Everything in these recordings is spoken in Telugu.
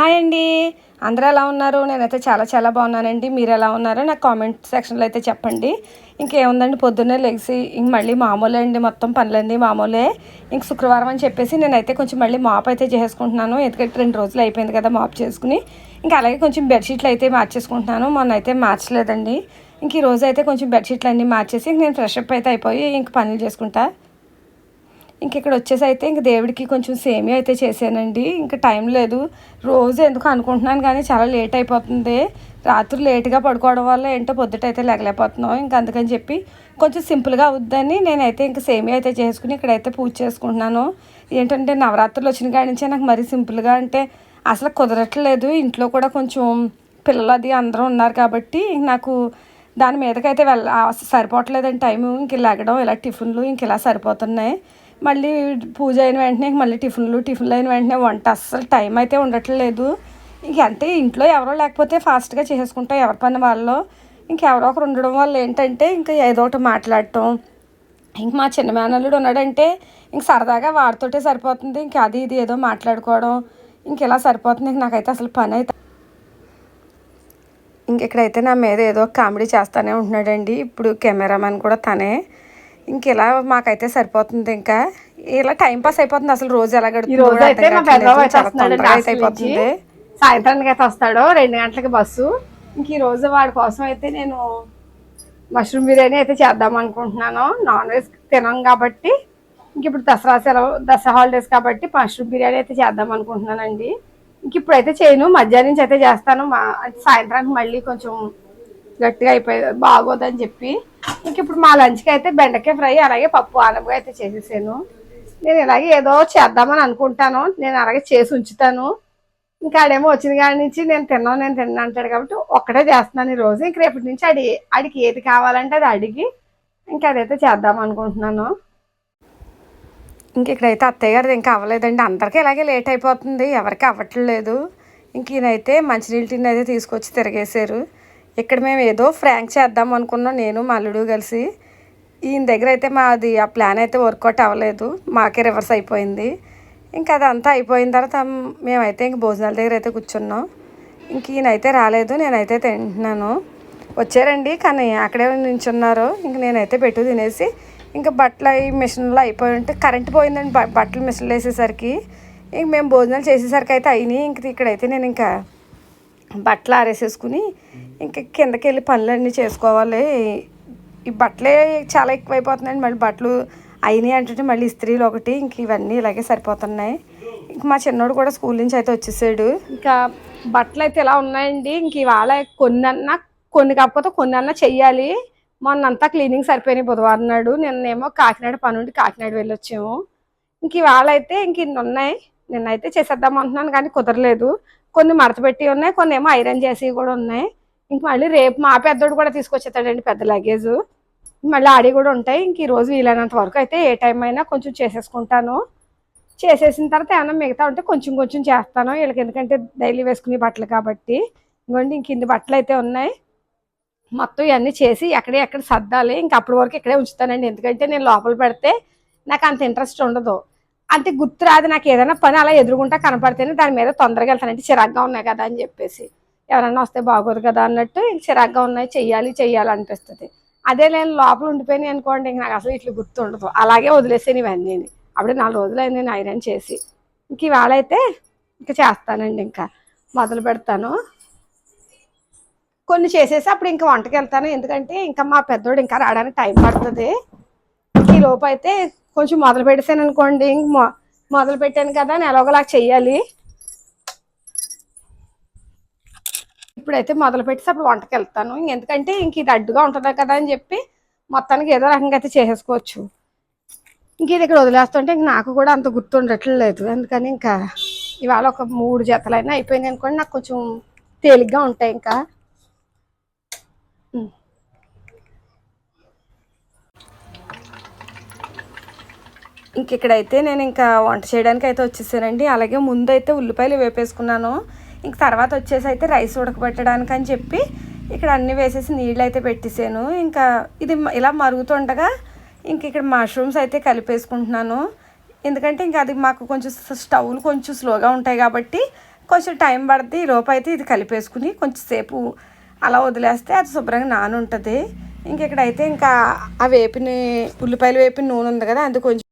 హాయ్ అండి. అందరూ ఎలా ఉన్నారు? నేనైతే చాలా చాలా బాగున్నానండి. మీరు ఎలా ఉన్నారో? నాకు కామెంట్ సెక్షన్లో అయితే చెప్పండి. ఇంకేముందండి? పొద్దున్నే లెగిసి ఇంక మళ్ళీ మామూలే అండి. మొత్తం పనులన్నీ మామూలే. ఇంక శుక్రవారం అని చెప్పేసి నేనైతే కొంచెం మళ్ళీ మాప్ అయితే చేసుకుంటున్నాను ఎందుకంటే రెండు రోజులు అయిపోయింది కదా మాప్ చేసుకుని. ఇంకా అలాగే కొంచెం బెడ్షీట్లు అయితే మార్చేసుకుంటున్నాను మొన్న అయితే మార్చలేదండి ఇంక ఈ రోజు అయితే కొంచెం బెడ్షీట్లు అన్నీ మార్చేసి ఇంక నేను ఫ్రెష్ అప్ అయితే అయిపోయి ఇంక పనులు చేసుకుంటా. ఇంక ఇక్కడ వచ్చేసి అయితే ఇంక దేవుడికి కొంచెం సేమియా అయితే చేశానండి. ఇంకా టైం లేదు. రోజు ఎందుకు అనుకుంటున్నాను కానీ చాలా లేట్ అయిపోతుంది. రాత్రి లేట్గా పడుకోవడం వల్ల ఏంటో పొద్దుట అయితే లేకలేకపోతున్నాం ఇంక అందుకని చెప్పి కొంచెం సింపుల్గా అవుద్దని నేనైతే ఇంక సేమియా అయితే చేసుకుని ఇక్కడైతే పూజ చేసుకుంటున్నాను. ఏంటంటే నవరాత్రులు వచ్చిన కాడి నుంచే నాకు మరీ సింపుల్గా అంటే అసలు కుదరట్లేదు. ఇంట్లో కూడా కొంచెం పిల్లలు అది అందరూ ఉన్నారు కాబట్టి నాకు దాని మీదకైతే వెళ్ళ సరిపోవట్లేదండి టైము. ఇంక లెగడం ఇలా టిఫిన్లు ఇంక ఇలా సరిపోతున్నాయి. మళ్ళీ పూజ అయిన వెంటనే మళ్ళీ టిఫిన్లు టిఫిన్లు అయిన వెంటనే వంట. అస్సలు టైం అయితే ఉండట్లేదు. ఇంక ఇంట్లో ఎవరో లేకపోతే ఫాస్ట్గా చేసేసుకుంటాం ఎవరి పని వాళ్ళు. ఇంకెవరో ఒకరు ఉండడం వల్ల ఏంటంటే ఇంకా ఏదో ఒకటి మాట్లాడటం. ఇంక మా చిన్న మేనల్లుడు ఉన్నాడంటే ఇంక సరదాగా వాడితోటే సరిపోతుంది. ఇంక అది ఇది ఏదో మాట్లాడుకోవడం. ఇంక ఇలా సరిపోతుంది. ఇంక నాకైతే అసలు పని అయితే ఇంక ఇక్కడైతే నా మీద ఏదో కామెడీ చేస్తానే ఉంటున్నాడండి. ఇప్పుడు కెమెరామెన్ కూడా తనే. ఇంక ఇలా మాకైతే సరిపోతుంది ఇంకా? ఇలా టైం పాస్ అయిపోతుంది. అసలు రోజు ఎలా గడుపుతుందో సాయంత్రానికి అయితే వస్తాడు. రెండు గంటలకి బస్సు. ఇంక ఈ రోజు వాడి కోసం అయితే నేను మష్రూమ్ బిర్యానీ అయితే చేద్దాం అనుకుంటున్నాను. నాన్ వెజ్ తినం కాబట్టి. ఇంక ఇప్పుడు దసరా సెలవు దసరా హాలిడేస్ కాబట్టి మష్రూమ్ బిర్యానీ అయితే చేద్దాం అనుకుంటున్నానండి. ఇంక ఇప్పుడైతే చేయను. మధ్యాహ్నం నుంచి అయితే చేస్తాను. మా సాయంత్రానికి మళ్ళీ కొంచెం గట్టిగా అయిపోయి బాగోదని చెప్పి ఇంక ఇప్పుడు మా లంచ్కి అయితే బెండకాయ ఫ్రై అలాగే పప్పు ఆనపగా అయితే చేసేసాను. నేను ఇలాగే ఏదో చేద్దామని అనుకుంటాను. నేను అలాగే చేసి ఉంచుతాను. ఇంకా ఆడేమో వచ్చిన కాడి నుంచి నేను తిన్నాను నేను తిన్నా అంటాడు కాబట్టి ఒక్కటే చేస్తున్నాను ఈ రోజు ఇంక రేపటి నుంచి అడి ఆడికి ఏది కావాలంటే అది అడిగి ఇంకా అదైతే చేద్దాం అనుకుంటున్నాను. ఇంక ఇక్కడైతే అత్తయ్య గారిది ఇంకా అవ్వలేదండి. అందరికీ ఇలాగే లేట్ అయిపోతుంది. ఎవరికి అవ్వట్లేదు. ఇంక ఈయనైతే మంచినీళ్ళ టిన్ అయితే తీసుకొచ్చి తిరిగేశారు. ఇక్కడ మేము ఏదో ఫ్రాంక్ చేద్దాం అనుకున్నాం నేను మా అల్లుడు కలిసి. ఈయన దగ్గర అయితే మాది ఆ ప్లాన్ అయితే వర్కౌట్ అవ్వలేదు మాకే రివర్స్ అయిపోయింది. ఇంకా అదంతా అయిపోయిన తర్వాత మేమైతే ఇంక భోజనాల దగ్గర అయితే కూర్చున్నాం. ఇంక ఈయనైతే రాలేదు నేనైతే తింటున్నాను. వచ్చారండి కానీ అక్కడే నించున్నారు. ఇంక నేనైతే పెట్టు తినేసి ఇంకా బట్టలు అవి మిషన్లో అయిపోయి ఉంటే కరెంట్ పోయిందండి బ- బట్టలు మిషన్లు వేసేసరికి. ఇంక మేము భోజనాలు చేసేసరికి అయితే అయినాయి ఇంక ఇక్కడైతే నేను ఇంకా బట్టలు ఆరేసేసుకుని ఇంకా కిందకి వెళ్ళి పనులన్నీ చేసుకోవాలి. ఈ బట్టలే చాలా ఎక్కువైపోతున్నాయండి. మళ్ళీ బట్టలు అయినాయి అంటే మళ్ళీ ఇస్త్రీలు ఒకటి ఇంక ఇవన్నీ ఇలాగే సరిపోతున్నాయి. ఇంక మా చిన్నోడు కూడా స్కూల్ నుంచి అయితే వచ్చేసాడు. ఇంకా బట్టలు అయితే ఇలా ఉన్నాయండి. ఇంక ఇవాళ కొన్ని అన్నా కొన్ని కాకపోతే కొన్ని అన్నా చెయ్యాలి. మొన్నంతా క్లీనింగ్ సరిపోయినాయి బుధవారం నాడు. నిన్నేమో కాకినాడ పని ఉండి కాకినాడ వెళ్ళొచ్చాము. ఇంక ఇవాళ అయితే ఇంక ఇన్ని ఉన్నాయి. నిన్నైతే చేసేద్దాం అంటున్నాను కానీ కుదరలేదు. కొన్ని మడత పెట్టి ఉన్నాయి కొన్ని ఏమో ఐరన్ చేసి కూడా ఉన్నాయి. ఇంక మళ్ళీ రేపు మా పెద్దోడు కూడా తీసుకొచ్చేస్తాడండి పెద్ద లగేజ్ మళ్ళీ ఆడి కూడా ఉంటాయి. ఇంక ఈరోజు వీలైనంత వరకు అయితే ఏ టైం అయినా కొంచెం చేసేసుకుంటాను. చేసేసిన తర్వాత ఏమన్నా మిగతా ఉంటే కొంచెం కొంచెం చేస్తాను. వీళ్ళకి ఎందుకంటే డైలీ వేసుకునే బట్టలు కాబట్టి. ఇంకోండి ఇంక ఇన్ని బట్టలు అయితే ఉన్నాయి. మొత్తం ఇవన్నీ చేసి ఎక్కడే ఎక్కడ సర్దాలి. ఇంక అప్పటి వరకు ఇక్కడే ఉంచుతానండి. ఎందుకంటే నేను లోపల పెడితే నాకు అంత ఇంట్రెస్ట్ ఉండదు. అంటే గుర్తు రాదు నాకు ఏదైనా పని అలా ఎదురుగుంటా కనపడితేనే దాని మీద తొందరగా వెళ్తానంటే చిరాగ్గా ఉన్నాయి కదా అని చెప్పేసి. ఎవరన్నా వస్తే బాగోదు కదా అన్నట్టు ఇంక చిరాగ్గా ఉన్నాయి చెయ్యాలి చెయ్యాలి అనిపిస్తుంది. అదే నేను లోపల ఉండిపోయినాయి అనుకోండి ఇంక నాకు అసలు ఇట్లా గుర్తు ఉండదు. అలాగే వదిలేసాను ఇవన్నీ అప్పుడే నాలుగు రోజులు అయింది నేను ఐరన్ చేసి. ఇంక ఇవాళ అయితే ఇంకా చేస్తానండి ఇంకా. మొదలు పెడతాను. కొన్ని చేసేసి అప్పుడు ఇంకా వంటకి వెళ్తాను. ఎందుకంటే ఇంకా మా పెద్దోడు ఇంకా రావడానికి టైం పడుతుంది. ఈ లోపు అయితే కొంచెం మొదలు పెట్టేసాను అనుకోండి ఇంక మొ- మొదలు పెట్టాను కదా నెల ఎలాగోలా చెయ్యాలి. ఇప్పుడైతే మొదలు పెట్టేసి అప్పుడు వంటకి వెళ్తాను ఎందుకంటే ఇంక ఇది అడ్డుగా ఉంటుంది కదా అని చెప్పి మొత్తానికి ఏదో రకంగా అయితే చేసేసుకోవచ్చు. ఇంక ఇది ఇక్కడ వదిలేస్తుంటే ఇంక నాకు కూడా అంత గుర్తుండట్లేదు. అందుకని ఇంకా ఇవాళ ఒక మూడు జతలైనా అయిపోయింది అనుకోండి నాకు కొంచెం తేలిగ్గా ఉంటాయి ఇంకా. ఇంక ఇక్కడైతే నేను ఇంకా వంట చేయడానికి అయితే వచ్చేసానండి. అలాగే ముందు అయితే ఉల్లిపాయలు వేపేసుకున్నాను. ఇంక తర్వాత వచ్చేసి అయితే రైస్ ఉడకబెట్టడానికి అని చెప్పి ఇక్కడ అన్నీ వేసేసి నీళ్ళు అయితే పెట్టేసాను. ఇంకా ఇది ఇలా మరుగుతుండగా ఇంక ఇక్కడ మష్రూమ్స్ అయితే కలిపేసుకుంటున్నాను. ఎందుకంటే ఇంకా అది మాకు కొంచెం స్టవ్లు కొంచెం స్లోగా ఉంటాయి కాబట్టి కొంచెం టైం పడుతుంది ఈ లోపు అయితే ఇది కలిపేసుకుని కొంచెం సేపు అలా వదిలేస్తే అది శుభ్రంగా నానుంటుంది. ఇంక ఇక్కడైతే ఇంకా ఆ వేపిన ఉల్లిపాయలు వేపిన నూనె ఉంది కదా అందుకు కొంచెం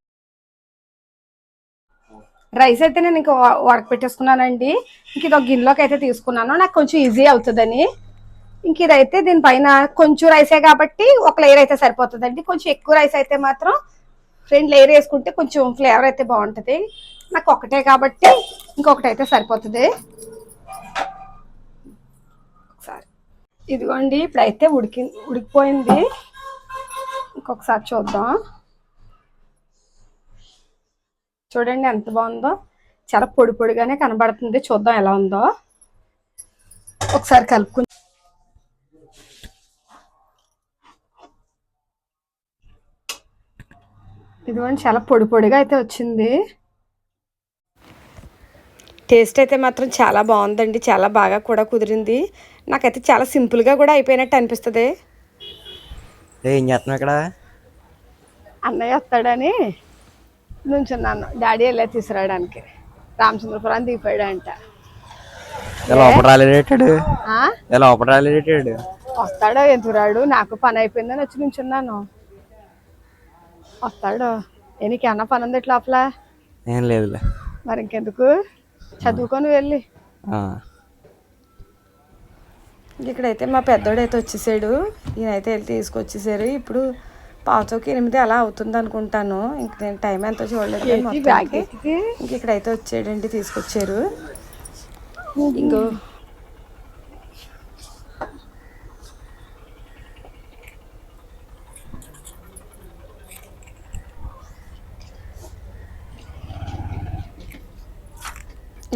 రైస్ అయితే నేను ఇంకా వరకు పెట్టేసుకున్నానండి. ఇంక ఇది ఒక గిన్నెలోకి అయితే తీసుకున్నాను. నాకు కొంచెం ఈజీ అవుతుందని. ఇంక ఇదైతే దీనిపైన కొంచెం రైసే కాబట్టి ఒక లేయర్ అయితే సరిపోతుందండి. కొంచెం ఎక్కువ రైస్ అయితే మాత్రం రెండు లేయర్ వేసుకుంటే కొంచెం ఫ్లేవర్ అయితే బాగుంటుంది. నాకు ఒకటే కాబట్టి ఇంకొకటి అయితే సరిపోతుంది. ఒకసారి. ఇదిగోండి ఇప్పుడైతే ఉడికి ఉడికిపోయింది. ఇంకొకసారి చూద్దాం. చూడండి ఎంత బాగుందో. చాలా పొడి పొడిగానే కనబడుతుంది. చూద్దాం ఎలా ఉందో. ఒకసారి కలుపుకుని ఇదిగోండి చాలా పొడి పొడిగా అయితే వచ్చింది. టేస్ట్ అయితే మాత్రం చాలా బాగుందండి. చాలా బాగా కూడా కుదిరింది. నాకైతే చాలా సింపుల్గా కూడా అయిపోయినట్టు అనిపిస్తుంది. ఏ, చేస్తున్నావు ఇక్కడ? అన్నయ్య వస్తాడని. నుంచున్నాను డాడీ వెళ్ళే తీసుకురావడానికి. రామచంద్రపురం దిగిపోయాడంట. రాలేడేటాడు? వస్తాడో ఎందుకు రాడు? నాకు పని అయిపోయిందని వచ్చి నుంచున్నాను. వస్తాడు? నీకేమన్నా పని ఉంది లోపల? ఏం లేదులే. మరి ఇంకెందుకు? చదువుకొని వెళ్ళి. ఆ. ఇక్కడైతే మా పెద్దోడు అయితే వచ్చేసాడు. ఈయనైతే వెళ్ళి తీసుకొచ్చేసారు. ఇప్పుడు పావుచోకి ఎనిమిది అలా అవుతుంది అనుకుంటాను. ఇంక నేను టైం ఎంతో చూడలేదు మొత్తానికి. ఇంక ఇక్కడైతే వచ్చాడండి తీసుకొచ్చారు. ఇంకో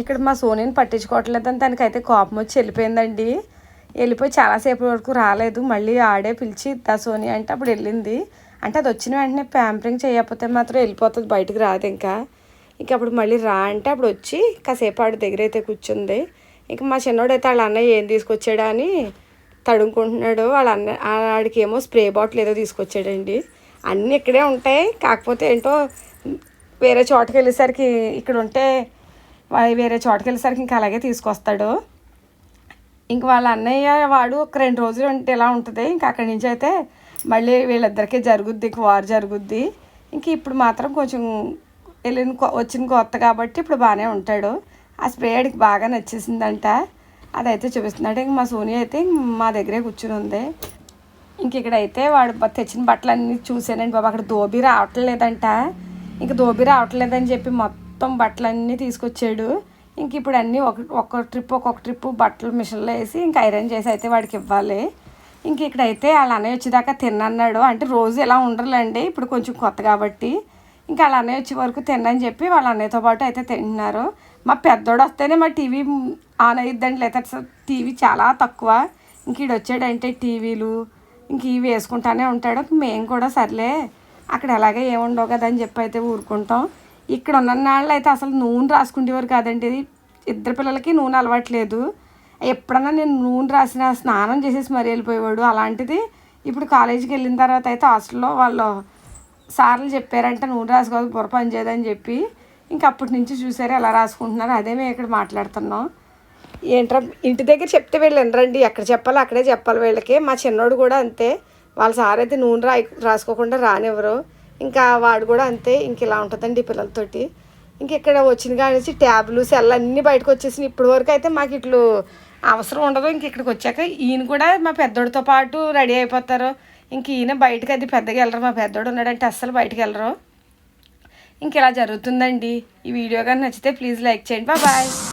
ఇక్కడ మా సోనీని పట్టించుకోవట్లేదని తనకైతే కోపం వచ్చి వెళ్ళిపోయిందండి. వెళ్ళిపోయి చాలాసేపు వరకు రాలేదు మళ్ళీ ఆడే పిలిచి దా సోనీ అంటే అప్పుడు వెళ్ళింది. అంటే అది వచ్చిన వెంటనే ప్యాంపరింగ్ చేయకపోతే మాత్రం వెళ్ళిపోతుంది బయటికి రాదు ఇంకా. ఇంక అప్పుడు మళ్ళీ రా అంటే అప్పుడు వచ్చి కాసేపు ఆడి దగ్గర అయితే కూర్చుంది. ఇంకా మా చిన్నోడైతే వాళ్ళ అన్నయ్య ఏం తీసుకొచ్చాడా అని తడుముకుంటున్నాడు వాళ్ళ అన్న ఆడికి ఏమో స్ప్రే బాటిల్ ఏదో తీసుకొచ్చాడండి. అన్నీ ఇక్కడే ఉంటాయి కాకపోతే ఏంటో వేరే చోటకి వెళ్ళేసరికి ఇక్కడ ఉంటే వేరే చోటకి వెళ్ళేసరికి ఇంకా అలాగే తీసుకొస్తాడు. ఇంక వాళ్ళ అన్నయ్య వాడు ఒక రెండు రోజులు ఉంటే ఎలా ఉంటుంది ఇంకా అక్కడి నుంచి అయితే మళ్ళీ వీళ్ళిద్దరికీ జరుగుద్ది ఇంక జరుగుద్ది. ఇంక ఇప్పుడు మాత్రం కొంచెం వెళ్ళిన కొ- వచ్చిన కొత్త కాబట్టి ఇప్పుడు బాగానే ఉంటాడు. ఆ స్ప్రే ఆడికి బాగా నచ్చేసిందంట. అదైతే చూపిస్తున్నాడు ఇంక మా సోనియా అయితే మా దగ్గరే కూర్చుని ఉంది. ఇంక ఇక్కడైతే వాడు తెచ్చిన బట్టలన్నీ చూసానండి బాబు. అక్కడ దోబి రావట్లేదంట. ఇంక దోబి రావట్లేదని చెప్పి మొత్తం బట్టలన్నీ తీసుకొచ్చాడు. ఇంక ఇప్పుడు అన్నీ ఒక ఒక్క ట్రిప్ ఒక్కొక్క ట్రిప్ బట్టలు మిషన్లో వేసి ఇంక ఐరన్ చేసి అయితే వాడికి ఇవ్వాలి. ఇంక ఇక్కడైతే వాళ్ళ అన్నయ్య వచ్చేదాకా తిన్నన్నాడు. అంటే రోజు ఇలా ఉండరులేండి ఇప్పుడు కొంచెం కొత్త కాబట్టి. ఇంకా వాళ్ళ అన్నయ్య వచ్చే వరకు తిన్నని చెప్పి వాళ్ళ అన్నయ్యతో పాటు అయితే తింటున్నారు. మా పెద్దోడు వస్తేనే మా టీవీ ఆన్ అయ్యిద్దండి లేదా అసలు టీవీ చాలా తక్కువ. ఇంక ఈడు వచ్చాడంటే టీవీలు ఇంక ఇవి వేసుకుంటానే ఉంటాడు. మేము కూడా సర్లే అక్కడ ఎలాగే ఏముండవు కదా అని చెప్పి అయితే ఊరుకుంటాం. ఇక్కడ ఉన్న నాళ్ళు అయితే అసలు నూనె రాసుకునేవారు కాదండి. ఇద్దరు పిల్లలకి నూనె అలవాట్లేదు ఎప్పుడన్నా నేను నూనె రాసిన స్నానం చేసేసి మరీ వెళ్ళిపోయేవాడు. అలాంటిది ఇప్పుడు కాలేజీకి వెళ్ళిన తర్వాత అయితే హాస్టల్లో వాళ్ళు సార్లు చెప్పారంటే నూనె రాసుకోవాలి బుర్ర పని చేయదని చెప్పి ఇంక అప్పటి నుంచి చూసారు ఎలా రాసుకుంటున్నారు. అదే మేము ఇక్కడ మాట్లాడుతున్నాం. ఏంట్రా ఇంటి దగ్గర చెప్తే వీళ్ళు వినరండి. ఎక్కడ చెప్పాలో అక్కడే చెప్పాలి వీళ్ళకి. మా చిన్నోడు కూడా అంతే. వాళ్ళ సార్ అయితే నూనె రా రాసుకోకుండా రానివ్వరు. ఇంకా వాడు కూడా అంతే. ఇంక ఇలా ఉంటుందండి ఈ పిల్లలతోటి. ఇంక ఇక్కడ వచ్చిన కాడి నుంచి ట్యాబ్లు సెల్ అన్నీ బయటకు వచ్చేసినాయి. ఇప్పటి వరకు అయితే మాకు ఇట్లు అవసరం ఉండదు. ఇంక ఇక్కడికి వచ్చాక ఈయన కూడా మా పెద్దోడితో పాటు రెడీ అయిపోతారు. ఇంక ఈయన బయటకు అది పెద్దగా వెళ్ళరు. మా పెద్దోడు ఉన్నాడంటే అస్సలు బయటకు వెళ్ళరు. ఇంక ఇలా జరుగుతుందండి. ఈ వీడియో కానీ నచ్చితే ప్లీజ్ లైక్ చేయండి. బాయ్.